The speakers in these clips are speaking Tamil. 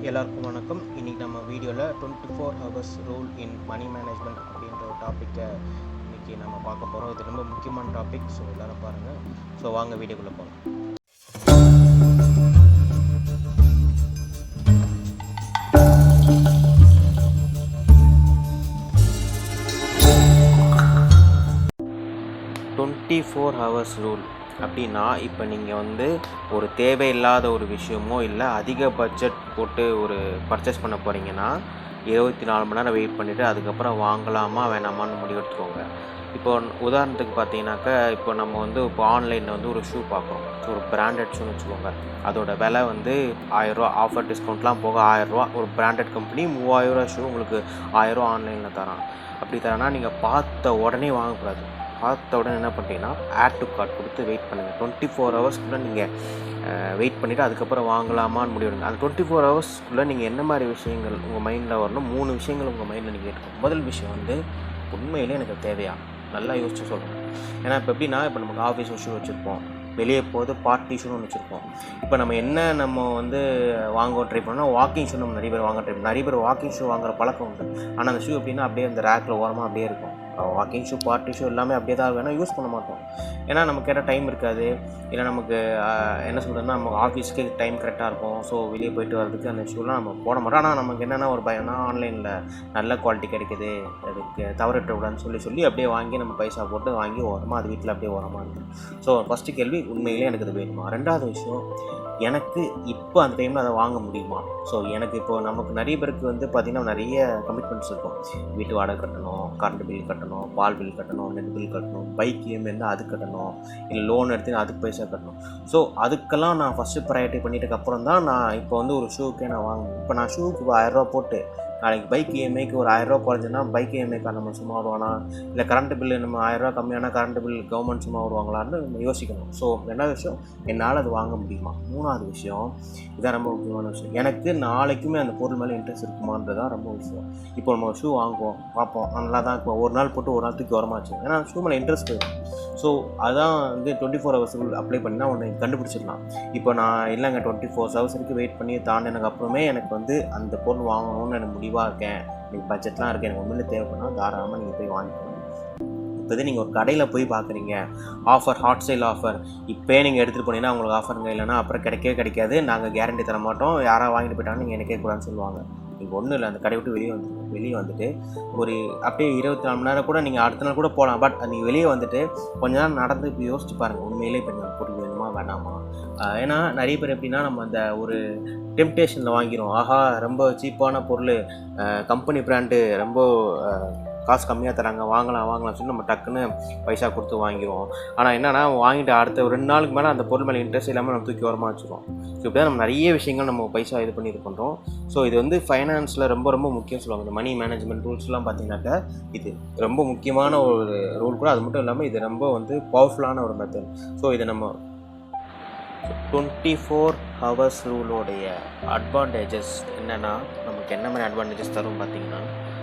எல்லாருக்கும் வணக்கம். இன்றைக்கி நம்ம வீடியோவில் twenty four hours rule in money management அப்படின்ற ஒரு டாப்பிக்கை இன்றைக்கி நம்ம பார்க்க போகிறோம் இது ரொம்ப முக்கியமான டாபிக் ஸோ எல்லோரும் பாருங்கள் ஸோ வாங்க வீடியோக்குள்ளே போகலாம் டுவெண்ட்டி ஃபோர் ஹவர்ஸ் ரூல் அப்படின்னா இப்போ நீங்கள் வந்து ஒரு தேவையில்லாத ஒரு விஷயமோ இல்லை அதிக பட்ஜெட் போட்டு ஒரு பர்ச்சேஸ் பண்ண போகிறீங்கன்னா இருபத்தி நாலு மணி நேரம் வெயிட் பண்ணிவிட்டு அதுக்கப்புறம் வாங்கலாமா வேணாமான்னு முடிவெடுத்துக்கோங்க இப்போ உதாரணத்துக்கு பார்த்தீங்கன்னாக்கா இப்போ நம்ம வந்து இப்போ ஆன்லைனில் வந்து ஒரு ஷூ பார்க்குறோம் ஒரு பிராண்டட் ஷூன்னு வச்சுக்கோங்க. அதோட விலை வந்து ஆயிரரூவா ஆஃபர் டிஸ்கவுண்ட்லாம் போக ஆயிரரூவா ஒரு பிராண்டட் கம்பெனி மூவாயிரரூவா ஷூ உங்களுக்கு ஆயிரரூவா ஆன்லைனில் தரான் அப்படி தரேன்னா நீங்கள் பார்த்த உடனே வாங்கக்கூடாது. பார்த்த உடனே என்ன பண்ணுறீங்கன்னா ஆட் டு கார்ட் கொடுத்து வெயிட் பண்ணுங்கள் டுவெண்ட்டி ஃபோர் ஹவர்ஸ்க்குள்ளே நீங்கள் வெயிட் பண்ணிவிட்டு அதுக்கப்புறம் வாங்கலாமான்னு முடிவெடுங்க அந்த டுவெண்ட்டி ஃபோர் ஹவர்ஸ்க்குள்ளே நீங்கள் என்ன மாதிரி விஷயங்கள் உங்கள் மைண்டில் வரணும்? மூணு விஷயங்கள் உங்கள் மைண்டில் நீங்கள் எடுக்கணும். முதல் விஷயம் வந்து உண்மையிலே எனக்கு தேவையா? நல்லா யோசிச்சு சொல்லணும். ஏன்னா இப்போ எப்படின்னா இப்போ நமக்கு ஆஃபீஸ் இஷ்யூ வச்சுருப்போம். வெளியே போகுது பார்ட்டி ஷூன்னு ஒன்று வச்சுருப்போம். இப்போ நம்ம என்ன நம்ம வந்து வாங்க ட்ரை பண்ணோம்னா வாக்கிங் ஷூ நம்ம நிறைய பேர் வாங்க ட்ரை பண்ணோம் நிறைய பேர் வாக்கிங் ஷூ வாங்குற பழக்கம் உண்டு. ஆனால் அந்த ஷூ எப்படின்னா அப்படியே அந்த ரேக்கில் ஓரமாக அப்படியே இருக்கும். வாக்கிங் ஷூ பார்ட்டி ஷூ எல்லாமே அப்படியே தான் இருக்கும் ஏன்னா யூஸ் பண்ண மாட்டோம். ஏன்னா நமக்கு கேட்டால் டைம் இருக்காது. இல்லை நமக்கு என்ன சொல்கிறதுனா நம்ம ஆஃபீஸ்க்கு டைம் கரெக்டாக இருக்கும். ஸோ வெளியே போயிட்டு வரதுக்கு அந்த ஷூலாம் நம்ம போட மாட்டோம். ஆனால் நமக்கு என்னென்ன ஒரு பயம்னா ஆன்லைனில் நல்ல குவாலிட்டி கிடைக்குது. அதுக்கு தவறட்ட சொல்லி சொல்லி அப்படியே வாங்கி நம்ம பைசா போட்டு வாங்கி ஓரமாக அது வீட்டில் அப்படியே ஓரமாக இருக்கும். ஸோ ஃபஸ்ட்டு கேள்வி உண்மையிலே எனக்கு அது வேணுமா? ரெண்டாவது விஷயம் எனக்கு இப்போ அந்த டைமில் அதை வாங்க முடியுமா? ஸோ எனக்கு இப்போ நமக்கு நிறைய பேருக்கு வந்து பார்த்திங்கன்னா நிறைய கமிட்மெண்ட்ஸ் இருக்கும். வீட்டு வாடகை கட்டணும் கரண்ட் பில் கட்டணும் பால் பில் கட்டணும் நெட் பில் கட்டணும் பைக் இஎம்ஐ இருந்தால் அது கட்டணும் இல்லை லோன் எடுத்து அதுக்கு பைசா கட்டணும். ஸோ அதுக்கெல்லாம் நான் ஃபஸ்ட்டு ப்ரையாரிட்டி பண்ணிட்டதுக்கப்புறம் தான் நான் இப்போ வந்து ஒரு ஷூக்கே நான் வாங்கணும் இப்போ நான் ஷூக்கு ஆயிரரூவா போட்டு நாளைக்கு பைக் இஎம்ஐக்கு ஒரு ஆயிரரூவா குறைஞ்சுன்னா பைக் இஎம்ஐக்கு நம்ம சும்மா வருவானா? இல்லை கரண்ட் பில்லு நம்ம ஆயிரரூவா கம்மியான கரண்ட் பில் கவர்மெண்ட் சும்மா வருவாங்களான்னு நம்ம யோசிக்கணும். ஸோ ரெண்டாவது விஷயம்? என்னால் அது வாங்க முடியுமா? மூணாவது விஷயம் இதான் ரொம்ப முக்கியமான விஷயம். எனக்கு நாளைக்குமே அந்த பொருள் மேலே இன்ட்ரெஸ்ட் இருக்குமான்றது தான் ரொம்ப விஷயம் இப்போ நம்ம ஷூ வாங்குவோம் பார்ப்போம். நல்லா தான் இப்போ ஒரு நாள் போட்டு ஒரு நாள் தூக்கி வரமாச்சு. ஏன்னா ஷூ மேலே இன்ட்ரெஸ்ட் போயிடும். ஸோ அதான் வந்து டுவெண்ட்டி ஃபோர் ஹவர்ஸ் அப்ளை பண்ணினா ஒன்று கண்டுபிடிச்சிடலாம். இப்போ நான் இல்லைங்க டுவெண்ட்டி ஃபோர் ஹவர்ஸ் வரைக்கும் வெயிட் பண்ணி தாண்டினதுக்கு அப்புறமே எனக்கு வந்து அந்த பொருள் வாங்கணும்னு எனக்கு முடியும் முடிவாக இருக்கேன். எனக்கு பட்ஜெட்லாம் இருக்குது எனக்கு ஒன்று தேவைப்படணும் தாராளமாக நீங்கள் போய் வாங்கிக்கணும் இப்போ நீங்கள் ஒரு கடையில் போய் பார்க்குறீங்க ஆஃபர் ஹாட் சேல் ஆஃபர் இப்போயே நீங்கள் எடுத்துகிட்டு போனீங்கன்னா உங்களுக்கு ஆஃபருங்க இல்லைன்னா அப்புறம் கிடைக்கவே கிடைக்காது. நாங்கள் கேரண்டி தர மாட்டோம். யாராவது வாங்கிட்டு போயிட்டாங்க நீங்கள் எனக்கே கூடாதுன்னு சொல்லுவாங்க. நீங்கள் ஒன்றும் இல்லை. அந்த கடை விட்டு வெளியே வந்து வெளியே வந்துட்டு ஒரு அப்படியே இருபத்தி நாலு மணி நேரம் கூட நீங்கள் அடுத்த நாள் கூட போகலாம். பட் நீங்கள் வெளியே வந்துட்டு கொஞ்ச நேரம் நடந்து இப்போ யோசிச்சு பாருங்கள் உண்மையிலே இப்போ நீங்கள் பொருள் வேணுமா? வேணாமா ஏன்னா நிறைய பேர் எப்படின்னா நம்ம அந்த ஒரு டெம்டேஷனில் வாங்கிடும் ஆஹா ரொம்ப சீப்பான பொருள். கம்பெனி பிராண்டு ரொம்ப காசு கம்மியாக தராங்க. வாங்கலாம் வாங்கலாம் சொல்லி நம்ம டக்குன்னு பைசா கொடுத்து வாங்கிடுவோம் ஆனால் என்னன்னா வாங்கிட்டு அடுத்த ஒரு ரெண்டு நாளுக்கு மேலே அந்த பொருள் மேலே இன்ட்ரெஸ்ட் இல்லாமல் நம்ம தூக்கி ஓரமாக வச்சுருவோம். ஸோ இப்படி தான் நம்ம நிறைய விஷயங்கள் நம்ம பைசா இது பண்ணி இது பண்ணுறோம் ஸோ இது வந்து ஃபைனான்ஸில் ரொம்ப ரொம்ப முக்கியம் சொல்லுவாங்க. இந்த மணி மேனேஜ்மெண்ட் ரூல்ஸ்லாம் பார்த்தீங்கன்னாக்கா இது ரொம்ப முக்கியமான ஒரு ரூல் கூட. அது மட்டும் இல்லாமல் இது ரொம்ப வந்து பவர்ஃபுல்லான ஒரு மெத்தட் ஸோ இதை நம்ம டுவெண்ட்டி ஃபோர் ஹவர்ஸ் ரூலோடைய அட்வான்டேஜஸ் என்னென்னா நமக்கு என்ன மாதிரி அட்வான்டேஜஸ் தரும் பார்த்தீங்கன்னா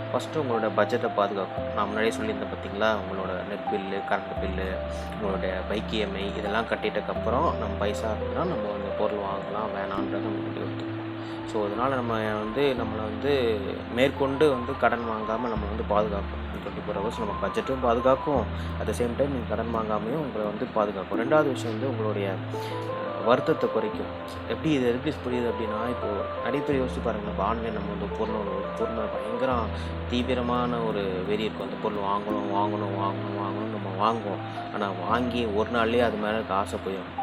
ஃபஸ்ட்டு உங்களோட பட்ஜெட்டை பாதுகாக்கும் நான் முன்னாடியே சொல்லியிருந்தேன் பார்த்தீங்களா? உங்களோட நெட் பில்லு கரண்ட் பில்லு உங்களோட பைக் இஎம்ஐ இதெல்லாம் கட்டிட்டக்கப்புறம் நம்ம பைசா அப்படின்னா நம்ம அந்த பொருள் வாங்கலாம் வேணான்றதை நம்ம முடிவு ஸோ அதனால் நம்ம வந்து நம்மளை வந்து மேற்கொண்டு வந்து கடன் வாங்காமல் நம்ம வந்து பாதுகாக்கும் டுவெண்ட்டி ஃபோர் ஹவர்ஸ் நம்ம பட்ஜெட்டும் பாதுகாக்கும். அட் த சேம் டைம் நீங்கள் கடன் வாங்காமையும் உங்களை வந்து பாதுகாக்கும். ரெண்டாவது விஷயம் வந்து உங்களுடைய வருத்தத்தை குறைக்கும். எப்படி இது எப்படி புரியுது அப்படின்னா இப்போது நிறைய பேர் யோசிச்சு பாருங்கள் இப்போ ஆன்லைன் நம்ம வந்து பொருள் ஒரு பொருள் பயங்கர தீவிரமான ஒரு வெறி இருக்கும் அந்த பொருள் வாங்கணும் வாங்கணும் வாங்கணும் வாங்கணும் நம்ம வாங்குவோம். ஆனால் வாங்கி ஒரு நாள்லேயே அது மேலே இருக்க ஆசை போயிடும்.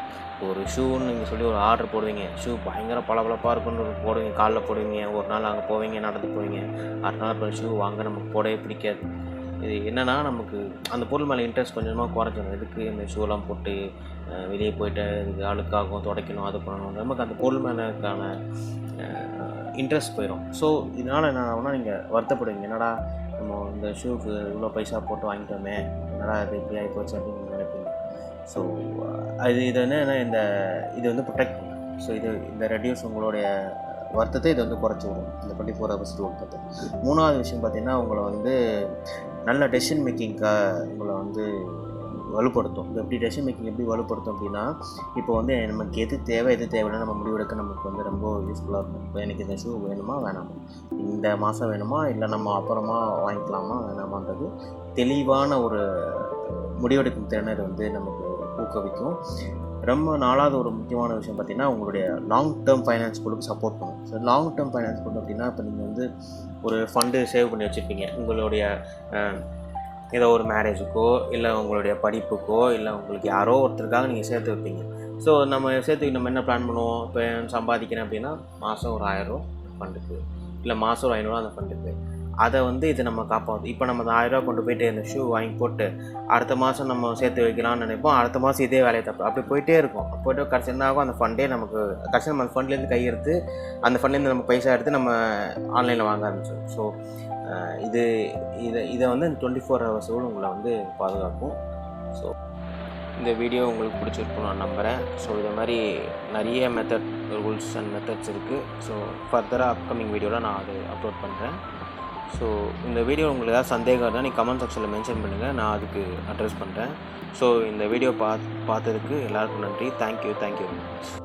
ஒரு ஷூன்னு நீங்கள் சொல்லி ஒரு ஆர்டர் போடுவீங்க. ஷூ பயங்கர பளபளப்பாக இருக்குன்னு போடுவீங்க. காலில் போடுவீங்க. ஒரு நாள் அங்கே போவீங்க நடந்து போவீங்க. அடுத்த நாள் அப்புறம் ஷூ வாங்க நமக்கு போடவே பிடிக்காது. இது என்னென்னா நமக்கு அந்த பொருள் மேலே இன்ட்ரெஸ்ட் கொஞ்சமாக குறைஞ்சிடும் எதுக்கு இந்த ஷூலாம் போட்டு வெளியே போயிட்டு இது அழுக்காகும் துடைக்கணும் அது பண்ணணும். நமக்கு அந்த பொருள் மேலேக்கான இன்ட்ரெஸ்ட் போயிடும் ஸோ இதனால் என்ன ஆகும்னா நீங்கள் வருத்தப்படுவீங்க. என்னடா நம்ம இந்த ஷூக்கு இவ்வளோ பைசா போட்டு வாங்கிட்டோமே. என்னடா இது இப்படி ஆகி போச்சு அப்படின்னு நினைப்பீங்க. ஸோ அது இது என்னன்னா இந்த இது வந்து ப்ரொடெக்ட் பண்ணும் ஸோ இது இந்த ரெடியூஸ் உங்களுடைய வருத்தத்தை இது வந்து குறைச்சி விடும். இந்த டுவெண்ட்டி ஃபோர் ஹவர்ஸ் ரூல் பார்த்து மூணாவது விஷயம் பார்த்திங்கன்னா உங்களை வந்து நல்ல டெசிஷன் மேக்கிங்க்காக உங்களை வந்து வலுப்படுத்தும். எப்படி டெசிஷன் மேக்கிங் எப்படி வலுப்படுத்தும் அப்படின்னா இப்போ வந்து நமக்கு எது தேவை எது தேவையில்லை நம்ம முடிவெடுக்க நமக்கு வந்து ரொம்ப யூஸ்ஃபுல்லாக இருக்கும். இப்போ எனக்கு இந்த ஷூ வேணுமா வேணாமா? இந்த மாதம் வேணுமா இல்லை நம்ம அப்புறமா வாங்கிக்கலாமா வேணாமான்றது தெளிவான ஒரு முடிவெடுக்கும் திறனை இது வந்து நமக்கு ஊக்குவிக்கும். ரொம்ப நாலாவது ஒரு முக்கியமான விஷயம் பார்த்தீங்கன்னா உங்களுடைய லாங் டேர்ம் ஃபைனான்ஸ் குழுக்கு சப்போர்ட் பண்ணும். ஸோ லாங் டேர்ம் ஃபைனான்ஸ் குழு அப்படின்னா இப்போ நீங்கள் வந்து ஒரு ஃபண்டு சேவ் பண்ணி வச்சுருப்பீங்க. உங்களுடைய ஏதோ ஒரு மேரேஜுக்கோ இல்லை உங்களுடைய படிப்புக்கோ இல்லை உங்களுக்கு யாரோ ஒருத்தருக்காக நீங்கள் சேர்த்து வைப்பீங்க. ஸோ நம்ம சேர்த்து நம்ம என்ன பிளான் பண்ணுவோம்? இப்போ சம்பாதிக்கிறேன் அப்படின்னா மாதம் ஒரு ஆயிரம் ஃபண்டுக்கு இல்லை மாதம் ஒரு ஐநூறுரூவா அந்த ஃபண்டுக்கு அதை வந்து இது நம்ம காப்பாற்றும் இப்போ நம்ம அந்த ஆயிரரூவா கொண்டு போயிட்டு இந்த ஷூ வாங்கி போட்டு அடுத்த மாதம் நம்ம சேர்த்து வைக்கலாம்னு நினைப்போம். அடுத்த மாதம் இதே வேலையை தப்பு. அப்படி போயிட்டே இருக்கும். போய்ட்டு கடைசி என்ன ஆகும்? அந்த ஃபண்டே நமக்கு கடைசி நம்ம அந்த ஃபண்ட்லேருந்து கையெடுத்து அந்த ஃபண்ட்லேருந்து நம்ம பைசா எடுத்து நம்ம ஆன்லைனில் வாங்க ஆரம்பிச்சோம் ஸோ இது இதை இதை வந்து டுவெண்ட்டி ஃபோர் ஹவர்ஸோடு உங்களை வந்து பாதுகாக்கும். ஸோ இந்த வீடியோ உங்களுக்கு பிடிச்சிருக்கும் நான் நம்புகிறேன் ஸோ இது மாதிரி நிறைய மெத்தட் ரூல்ஸ் அண்ட் மெத்தட்ஸ் இருக்குது ஸோ ஃபர்தராக அப்கமிங் வீடியோவில் நான் அது அப்லோட் பண்ணுறேன் ஸோ இந்த வீடியோ உங்களுக்கு ஏதாவது சந்தேகம் இருந்தால் நீங்கள் கமெண்ட் செக்ஷனில் மென்ஷன் பண்ணுங்கள் நான் அதுக்கு அட்ரஸ் பண்ணுறேன் ஸோ இந்த வீடியோ பார்த்து பார்த்ததுக்கு எல்லாருக்கும் நன்றி. Thank you thank you very much